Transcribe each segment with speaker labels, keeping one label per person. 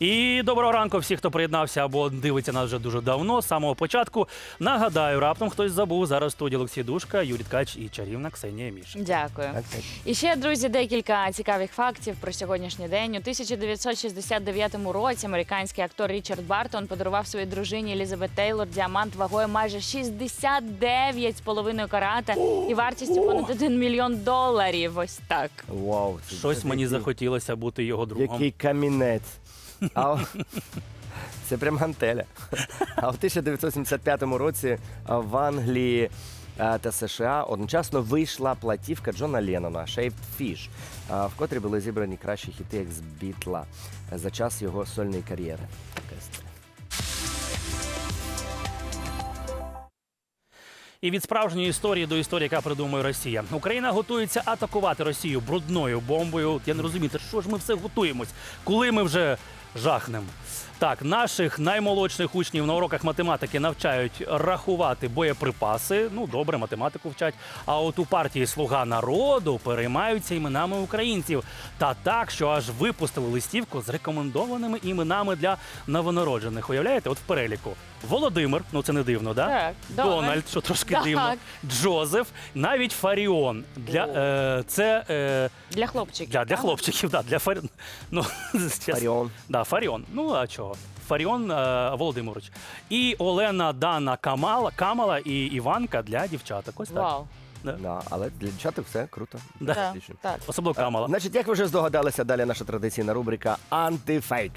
Speaker 1: І доброго ранку всіх, хто приєднався або дивиться нас вже дуже давно, з самого початку. Нагадаю, раптом хтось забув зараз в студії Олексій Душка, Юрій Ткач і чарівна Ксенія Міш.
Speaker 2: Дякую. І ще, друзі, декілька цікавих фактів про сьогоднішній день. У 1969 році американський актор Річард Бартон подарував своїй дружині Елізабет Тейлор діамант вагою майже 69,5 карата і вартістю понад 1 мільйон доларів. Ось так.
Speaker 3: Вау, це-
Speaker 1: Щось мені
Speaker 3: який-
Speaker 1: захотілося бути його другом.
Speaker 3: Який камінець. А, це прям гантеля. А в 1975 році в Англії а, та США одночасно вийшла платівка Джона Леннона «Shaped Fish», а, в котрій були зібрані кращі хіти як з Бітла за час його сольної кар'єри.
Speaker 1: І від справжньої історії до історії, яка придумує Росія. Україна готується атакувати Росію брудною бомбою. Я не розумію, що ж ми все готуємось, коли ми вже жахнемо. Так, наших наймолодших учнів на уроках математики навчають рахувати боєприпаси. Ну, добре, математику вчать. А от у партії Слуга народу переймаються іменами українців. Та так, що аж випустили листівку з рекомендованими іменами для новонароджених. Уявляєте, от в переліку Володимир, ну це не дивно, да?
Speaker 2: Так,
Speaker 1: Дональд, що трошки
Speaker 2: Так.
Speaker 1: дивно. Джозеф, навіть Фаріон. Для, е, це е,
Speaker 2: Для хлопчиків.
Speaker 1: для, для
Speaker 2: так?
Speaker 1: хлопчиків, да, для Фаріон. Ну.
Speaker 3: Фаріон.
Speaker 1: Да, Фаріон. Ну, а чого? Фаріон е, Володимирович. І Олена Дана Камала, Камала і Іванка для дівчаток. Ось так.
Speaker 2: Вау.
Speaker 3: Да, але для дівчаток все круто.
Speaker 1: Да.
Speaker 2: Так,
Speaker 3: Отлично.
Speaker 2: так.
Speaker 1: Особливо Камала.
Speaker 3: Значить, як ви вже здогадалися, далі наша традиційна рубрика Антифейк.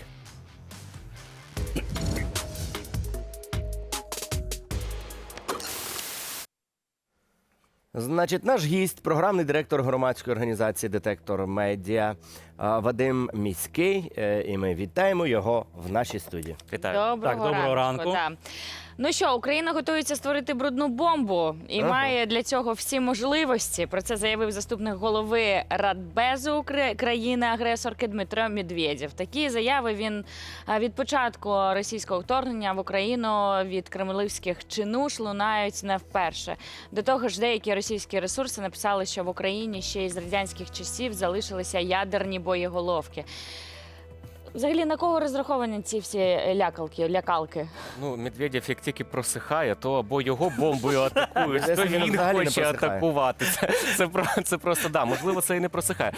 Speaker 3: Значить, наш гість, програмний директор громадської організації Детектор Медіа Вадим Міський. Е, І ми вітаємо його в нашій студії.
Speaker 4: Вітаю.
Speaker 2: Доброго,
Speaker 1: Так, доброго ранку.
Speaker 2: да. Ну що, Україна готується створити брудну бомбу і
Speaker 3: Ага.
Speaker 2: має для цього всі можливості. Про це заявив заступник голови Радбезу країни-агресорки Дмитро Медведєв. Такі заяви він від початку російського вторгнення в Україну від кремлівських чинуш лунають не вперше. До того ж, деякі російські ресурси написали, що в Україні ще із радянських часів залишилися ядерні боєголовки. Взагалі на кого розраховані ці всі лякалки, лякалки?
Speaker 4: Ну, Медведєв, як тільки просихає, то або його бомбою атакують, то
Speaker 3: він
Speaker 4: хоче атакувати. Це, це, це просто да, можливо, це і не просихає. Е,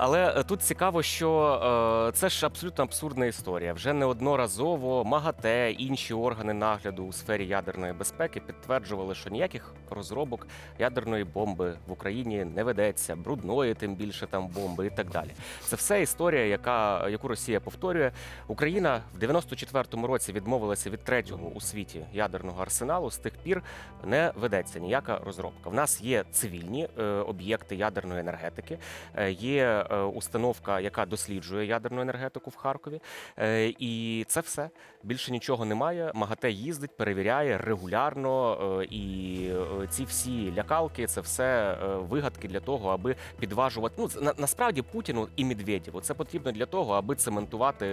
Speaker 4: Але е, тут цікаво, що е, це ж абсолютно абсурдна історія. Вже неодноразово МАГАТЕ, інші органи нагляду у сфері ядерної безпеки підтверджували, що ніяких розробок ядерної бомби в Україні не ведеться, брудної, тим більше там бомби і так далі. Це все історія, яка, яку Росія повторює. Україна в 94-му році відмовилася від третього у світі ядерного арсеналу. З тих пір не ведеться ніяка розробка. В нас є цивільні е, об'єкти ядерної енергетики, е, є е, установка, яка досліджує ядерну енергетику в Харкові. І це все. Більше нічого немає. МАГАТЕ їздить, перевіряє регулярно. і ці всі лякалки це все вигадки для того, аби підважувати. Ну на, насправді Путіну і Медведєву це потрібно для того, аби цементувати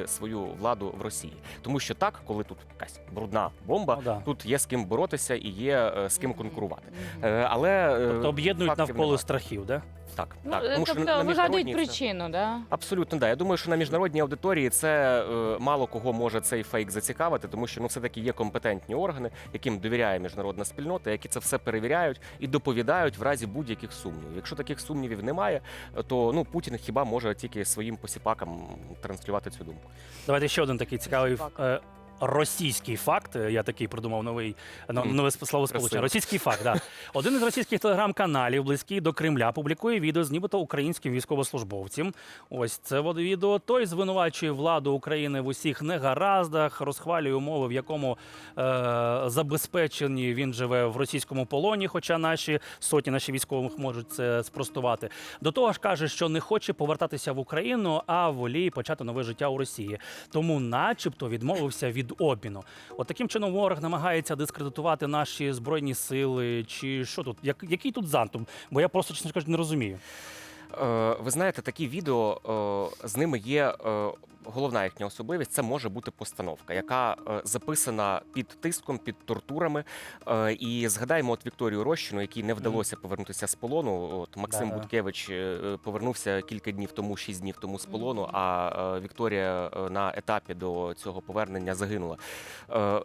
Speaker 4: свою владу в Росії. Тому що так, коли тут якась брудна бомба,
Speaker 1: Ну, да.
Speaker 4: тут є з ким боротися і є е, з ким конкурувати. Е, Але е,
Speaker 1: Тобто об'єднують навколо
Speaker 4: немає.
Speaker 1: страхів, да?
Speaker 4: Так,
Speaker 2: Ну,
Speaker 4: так.
Speaker 2: е,
Speaker 4: Тому що
Speaker 2: тобто
Speaker 4: на
Speaker 2: вигадують
Speaker 4: це-
Speaker 2: причину, да?
Speaker 4: Абсолютно, да. Я думаю, що на міжнародній аудиторії це е, мало кого може цей фейк зацікавити, тому що ну все таки є компетентні органи, яким довіряє міжнародна спільнота, які це все перевіряють і доповідають в разі будь-яких сумнівів. Якщо таких сумнівів немає, то ну Путін хіба може тільки своїм посіпакам транслювати цю думку.
Speaker 1: Давайте ще один такий цікавий е, російський факт. Я такий придумав новий нове словосполучення. Російський факт. Да. Один із російських телеграм-каналів, близький до Кремля, публікує відео з нібито українським військовослужбовцем. Ось це от відео. Той звинувачує владу України в усіх негараздах, розхвалює умови, в якому е, забезпечені він живе в російському полоні, хоча наші сотні наші військових можуть це спростувати. До того ж каже, що не хоче повертатися в Україну, а воліє почати нове життя у Росії. Тому, начебто, відмовився від обміну. От таким чином ворог намагається дискредитувати наші збройні сили. Чи що тут? Як, який тут зантум? Бо я просто чесно кажучи, не розумію.
Speaker 4: Е, Ви знаєте, такі відео е, з ними є. е, Головна їхня особливість це може бути постановка, яка записана під тиском, під тортурами. І згадаємо, от Вікторію Рощину, якій не вдалося повернутися з полону. От Максим
Speaker 1: Да-да.
Speaker 4: Буткевич е, повернувся кілька днів тому, шість днів тому з полону. А Вікторія на етапі до цього повернення загинула.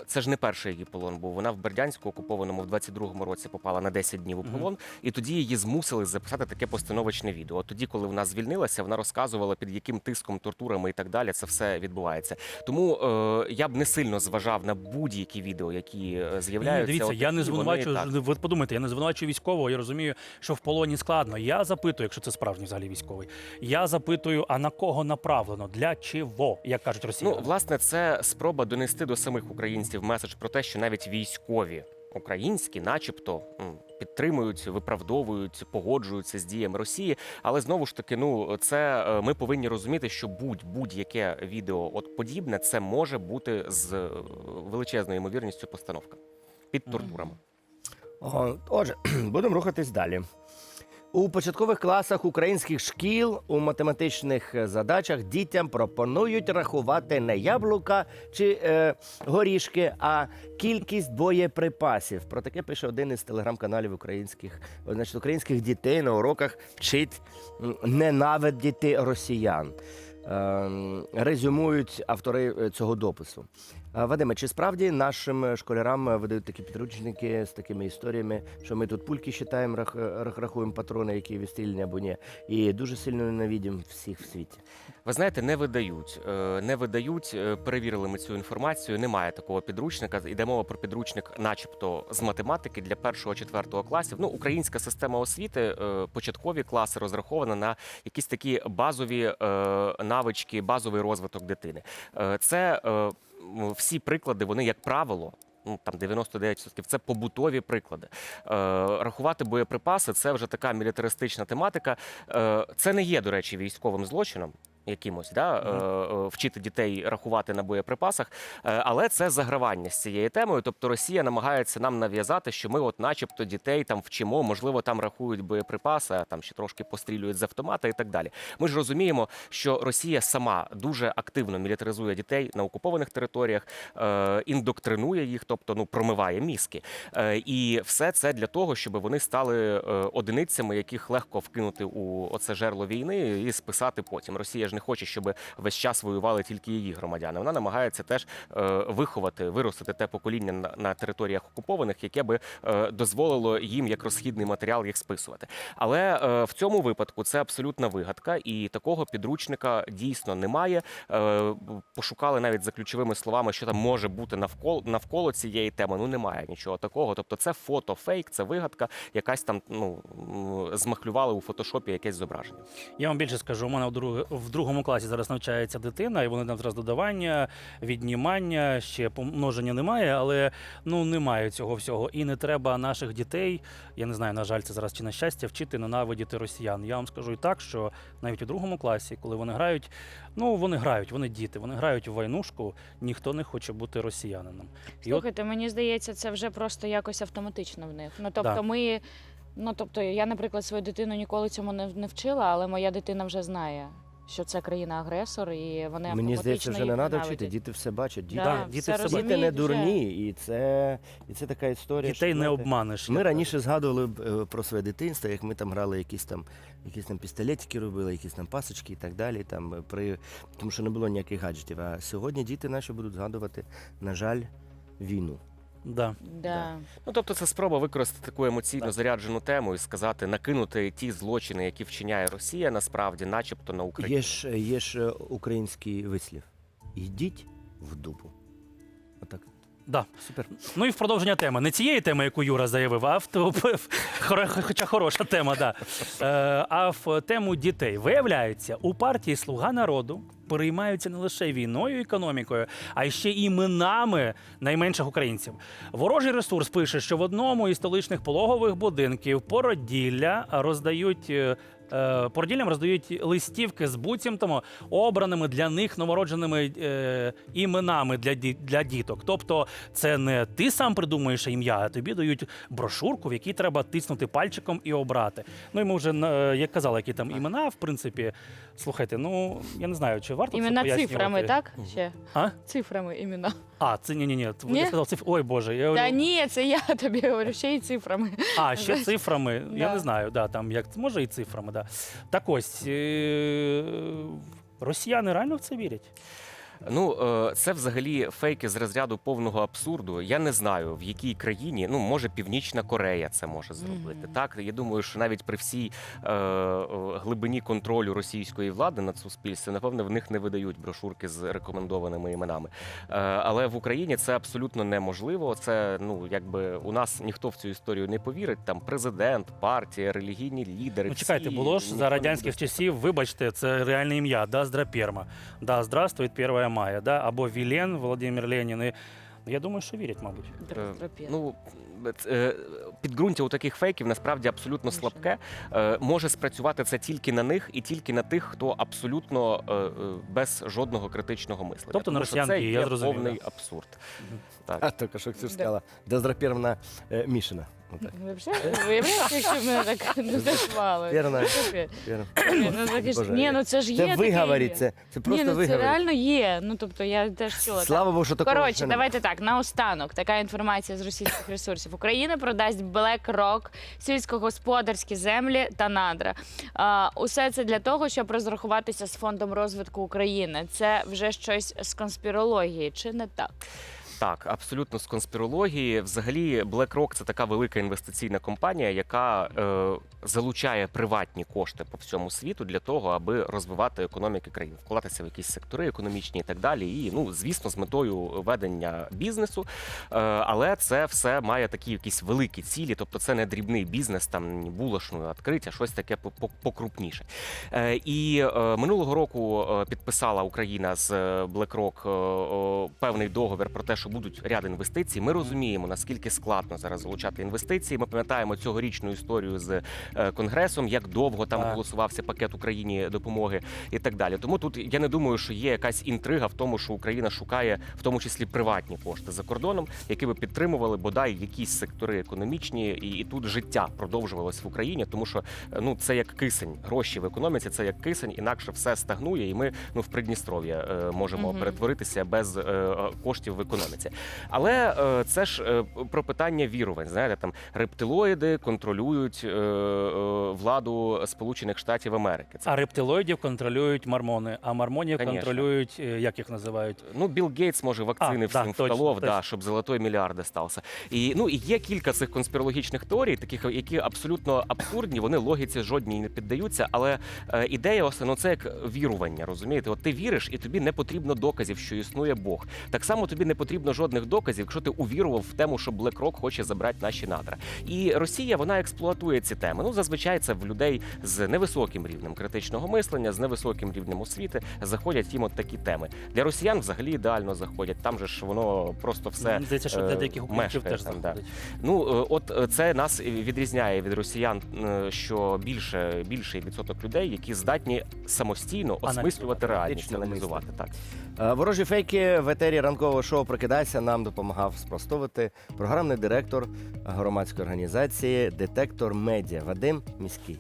Speaker 4: Це ж не перший її полон був. Вона в Бердянську окупованому в 22-му році попала на 10 днів у полон, і тоді її змусили записати таке постановочне відео. От тоді, коли вона звільнилася, вона розказувала під яким тиском, тортурами і так далі це все відбувається. Тому е, я б не сильно зважав на будь-які відео, які е,
Speaker 1: Ні,
Speaker 4: з'являються.
Speaker 1: дивіться,
Speaker 4: От
Speaker 1: я не звинувачую. Ви подумайте, я не звинувачую військового. Я розумію, що в полоні складно. Я запитую, якщо це справжній взагалі військовий. Я запитую, а на кого направлено? Для чого, як кажуть росіяни?
Speaker 4: Ну, власне, це спроба донести до самих українців меседж про те, що навіть військові українські, начебто, підтримують, виправдовують, погоджуються з діями Росії. Але знову ж таки, ну це е, ми повинні розуміти, що будь будь-яке відео от подібне, це може бути з е, величезною ймовірністю постановка під тортурами.
Speaker 3: Отже, будемо рухатись далі. У початкових класах українських шкіл у математичних задачах дітям пропонують рахувати не яблука чи е, горішки, а кількість боєприпасів. Про таке пише один із телеграм-каналів українських, значить, українських дітей на уроках вчить ненавидіти росіян. Ем, резюмують автори е, цього допису. А, Вадиме, чи справді нашим е, школярам е, видають такі підручники з такими історіями, що ми тут пульки считаємо, рах, рах- рахуємо патрони, які відстріляні або ні, і дуже сильно ненавидимо всіх в світі?
Speaker 4: Ви знаєте, не видають. Е, Не видають. Е, Перевірили ми цю інформацію. Немає такого підручника. Йде мова про підручник, начебто, з математики для першого четвертого класів. Ну, українська система освіти, е, початкові класи розрахована на якісь такі базові е, навички, базовий розвиток дитини. Е, Це е, всі приклади, вони, як правило. Ну, там 99% це побутові приклади. Е, рахувати боєприпаси це вже така мілітаристична тематика. Е, це не є, до речі, військовим злочином. Якимось да е, е, вчити дітей рахувати на боєприпасах, Е, але це загравання з цією темою. Тобто Росія намагається нам нав'язати, що ми, от, начебто, дітей там вчимо, можливо, там рахують боєприпаси, а там ще трошки пострілюють з автомата і так далі. Ми ж розуміємо, що Росія сама дуже активно мілітаризує дітей на окупованих територіях, е, індоктринує їх, тобто ну промиває мізки. Е, і все це для того, щоб вони стали е, одиницями, яких легко вкинути у оце жерло війни і списати потім. Росія ж не хоче, щоб весь час воювали тільки її громадяни. Вона намагається теж е, виховати, виростити те покоління на, на територіях окупованих, яке би е, дозволило їм як розхідний матеріал їх списувати. Але е, в цьому випадку це абсолютна вигадка, і такого підручника дійсно немає. Пошукали навіть за ключовими словами, що там може бути навколо навколо цієї теми. Ну немає нічого такого. Тобто, це фото фейк, це вигадка, якась там ну змахлювали у фотошопі якесь зображення.
Speaker 1: Я вам більше скажу, у мене в, друг... в другому класі зараз навчається дитина, і вони там зараз додавання, віднімання, ще помноження немає, але ну немає цього всього. І не треба наших дітей, я не знаю, на жаль, це зараз чи на щастя, вчити ненавидіти росіян. Я вам скажу і так, що навіть у другому класі, коли вони грають, ну вони грають, вони діти, вони грають в войнушку, ніхто не хоче бути росіянином. І от
Speaker 2: Слухайте, мені здається, це вже просто якось автоматично в них. Ну тобто,
Speaker 1: Да.
Speaker 2: ми. Ну тобто, я, наприклад, свою дитину ніколи цьому не вчила, але моя дитина вже знає, що це країна-агресор, і вони
Speaker 3: Мені здається, вже не треба вчити. Діти все бачать. Діти,
Speaker 2: Да,
Speaker 1: діти
Speaker 2: все
Speaker 1: все
Speaker 3: діти не дурні, і це, і це така історія.
Speaker 1: дітей
Speaker 3: що,
Speaker 1: не
Speaker 3: знаєте,
Speaker 1: обманеш.
Speaker 3: Ми раніше згадували б, е, про своє дитинство, як ми там грали якісь там, якісь там пістолетики робили, якісь там пасочки і так далі. Там, е, при... Тому що не було ніяких гаджетів. А сьогодні діти наші будуть згадувати, на жаль, війну.
Speaker 1: Да.
Speaker 2: Да.
Speaker 4: Ну тобто, це спроба використати таку емоційно
Speaker 1: Так.
Speaker 4: заряджену тему і сказати, накинути ті злочини, які вчиняє Росія, насправді, начебто на Україну.
Speaker 3: Є ж, є ж е, український вислів. Йдіть в дупу.
Speaker 1: Да.
Speaker 3: Супер.
Speaker 1: Ну і в продовження теми. Не цієї теми, яку Юра заявив, а в хоча хороша тема, да. Е, а в тему дітей. Виявляється, у партії Слуга народу переймаються не лише війною економікою, а й ще іменами найменших українців. Ворожий ресурс пише, що в одному із столичних пологових будинків породілля роздають. Е, породіллям роздають листівки з буцімтами, обраними для них новородженими е, іменами для, для діток. Тобто, це не ти сам придумуєш ім'я, а тобі дають брошурку, в якій треба тиснути пальчиком і обрати. Ну і ми вже як казали, які там імена, в принципі. Слухайте, ну я не знаю, чи варто
Speaker 2: Імена
Speaker 1: це пояснювати.
Speaker 2: цифрами, так? Ще
Speaker 1: А?
Speaker 2: цифрами імена.
Speaker 1: А, це ні, ні, ні.
Speaker 2: Ні?
Speaker 1: Я сказав цифр. Ой Боже, я
Speaker 2: Та ні, це я тобі говорю, ще й цифрами.
Speaker 1: А, ще цифрами. Я
Speaker 2: Да.
Speaker 1: не знаю, да, там як може і цифрами, да. Так ось е- росіяни реально в це вірять.
Speaker 4: Ну, е, це взагалі фейки з розряду повного абсурду. Я не знаю, в якій країні, ну може Північна Корея це може зробити.
Speaker 2: Мгм.
Speaker 4: Так, я думаю, що навіть при всій е, е, глибині контролю російської влади над суспільством, напевно, в них не видають брошурки з рекомендованими іменами. Е, але в Україні це абсолютно неможливо. Це ну якби у нас ніхто в цю історію не повірить. Там президент, партія, релігійні лідери.
Speaker 1: Ну чекайте,
Speaker 4: всі,
Speaker 1: було ж за радянських часів, вибачте, це реальне ім'я, да, Здраперма. Да, здравствует 1 мая, да, або Вілен, Володимир Ленін. І... Я думаю, що вірять, мабуть.
Speaker 4: Е, Ну, е, підґрунтя у таких фейків насправді абсолютно слабке. Е, Може спрацювати це тільки на них і тільки на тих, хто абсолютно е, е, без жодного критичного мислення.
Speaker 1: Тобто на
Speaker 4: Тому що
Speaker 1: росіян
Speaker 4: це
Speaker 1: я
Speaker 4: є
Speaker 1: зрозумів,
Speaker 4: повний абсурд. Так.
Speaker 3: А тільки що Ксюша сказала, Дезраперна е, Мішина.
Speaker 2: Виявляєш, якщо мене так не.
Speaker 3: Вірно. Вірно.
Speaker 2: Ну, таке ж-
Speaker 3: Боже,
Speaker 2: Ні, ну це ж є.
Speaker 3: Це
Speaker 2: таке
Speaker 3: виговоріть,
Speaker 2: є.
Speaker 3: це, це просто
Speaker 2: Ні, ну це
Speaker 3: виговоріть.
Speaker 2: реально є. Ну тобто я теж чула.
Speaker 3: Слава Богу, що такого ще
Speaker 2: Коротше, давайте так. Наостанок така інформація з російських ресурсів. Україна продасть BlackRock, сільськогосподарські землі та надра. А, усе це для того, щоб розрахуватися з фондом розвитку України. Це вже щось з конспірології, чи не так?
Speaker 4: Так, абсолютно з конспірології. Взагалі, BlackRock – це така велика інвестиційна компанія, яка е, залучає приватні кошти по всьому світу для того, аби розвивати економіки країн, вкладатися в якісь сектори економічні і так далі. І ну, звісно, з метою ведення бізнесу. Е, але це все має такі якісь великі цілі, тобто це не дрібний бізнес, там ні відкриття, щось таке по- по- покрупніше. Е, і е, минулого року е, підписала Україна з е, BlackRock е, о, певний договір про те, що будуть ряд інвестицій. Ми розуміємо, наскільки складно зараз залучати інвестиції. Ми пам'ятаємо цьогорічну історію з е, конгресом, як довго там
Speaker 1: Так.
Speaker 4: голосувався пакет Україні допомоги і так далі. Тому тут я не думаю, що є якась інтрига в тому, що Україна шукає в тому числі приватні кошти за кордоном, які би підтримували бодай якісь сектори економічні, і, і тут життя продовжувалось в Україні, тому що е, ну це як кисень. Гроші в економіці це як кисень, інакше все стагнує, і ми ну в Придністров'я е, можемо
Speaker 2: Мгм.
Speaker 4: перетворитися без коштів в економіці. Але е, це ж е, про питання вірувань. Знаєте, там рептилоїди контролюють е, е, владу Сполучених Штатів Америки. Це
Speaker 1: А рептилоїдів контролюють мормони, а мормонів
Speaker 4: Конечно.
Speaker 1: контролюють, як їх називають?
Speaker 4: Ну, Білл Гейтс може вакцини
Speaker 1: А,
Speaker 4: всім
Speaker 1: да, точно,
Speaker 4: вколов, да, щоб золотой мільярд стався. І ну і є кілька цих конспірологічних теорій, таких які абсолютно абсурдні. Вони логіці жодній не піддаються. Але е, ідея основно це як вірування. Розумієте, от ти віриш, і тобі не потрібно доказів, що існує Бог. Так само тобі не потрібно жодних доказів, якщо ти увірував в тему, що BlackRock хоче забрати наші надра. І Росія вона експлуатує ці теми. Ну зазвичай це в людей з невисоким рівнем критичного мислення, з невисоким рівнем освіти заходять їм от такі теми. Для росіян взагалі ідеально заходять. Там же ж воно просто все.
Speaker 1: Мені здається, що
Speaker 4: е,
Speaker 1: для деяких українців теж
Speaker 4: там, да. Ну е, от е, це нас відрізняє від росіян, е, що більше більший відсоток людей, які здатні самостійно
Speaker 1: Аналізувати,
Speaker 4: осмислювати реальність, аналізувати. Так.
Speaker 3: Е, Ворожі фейки в етері ранкового шоу Прокидайся нам допомагав спростовувати програмний директор громадської організації Детектор Медіа Вадим Міський.